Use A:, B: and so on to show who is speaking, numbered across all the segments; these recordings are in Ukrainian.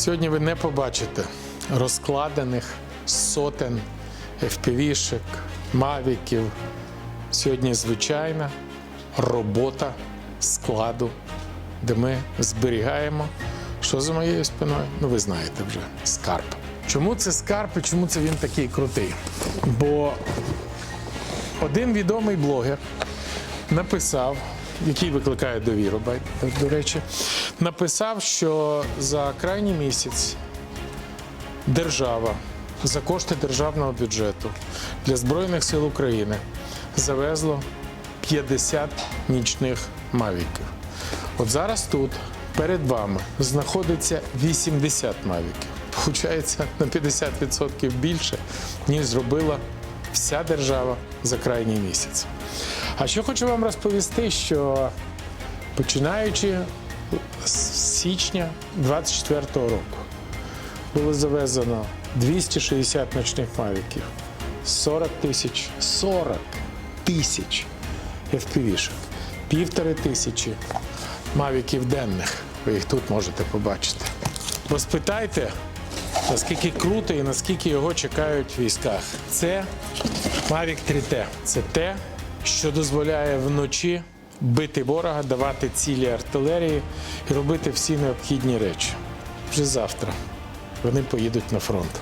A: Сьогодні ви не побачите розкладених сотень FPV-шек, мавіків. Сьогодні звичайна робота складу, де ми зберігаємо. Що за моєю спиною? Ну, ви знаєте вже скарб. Чому це скарб і чому це він такий крутий? Бо один відомий блогер написав, який викликає довіру, до речі, написав, що за крайній місяць держава за кошти державного бюджету для Збройних сил України завезло 50 нічних мавіків. От зараз тут перед вами знаходиться 80 мавіків. Получається на 50% більше, ніж зробила вся держава за крайній місяць. А що хочу вам розповісти, що починаючи з січня 24 року було завезено 260 ночних мавіків, 40 тисяч 40 тисяч FPV-шок, півтори тисячі мавіків денних. Ви їх тут можете побачити. Бо спитайте, наскільки круто і наскільки його чекають в військах. Це Mavic 3T. Це те, що дозволяє вночі бити ворога, давати цілі артилерії і робити всі необхідні речі. Вже завтра вони поїдуть на фронт.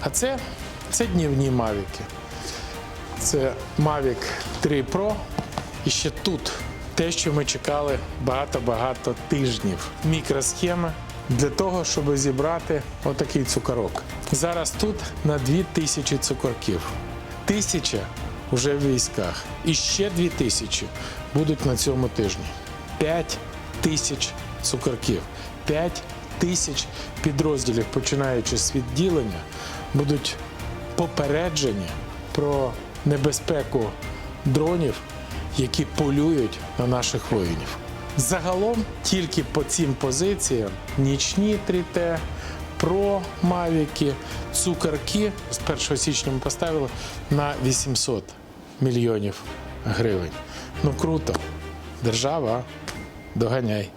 A: А це, це днівні мавіки. Це Mavic 3 Pro. І ще тут те, що ми чекали багато-багато тижнів. Мікросхема для того, щоб зібрати отакий цукорок. Зараз тут на 2000 цукорків. Тисяча вже в військах. І ще дві тисячі будуть на цьому тижні. 5 тисяч цукорків. 5 тисяч підрозділів, починаючи з відділення, будуть попереджені про небезпеку дронів, які полюють на наших воїнів. Загалом тільки по цим позиціям нічні 3Т, про мавіки, цукерки з 1 січня ми поставили на 800 мільйонів гривень. Ну круто. Держава, доганяй.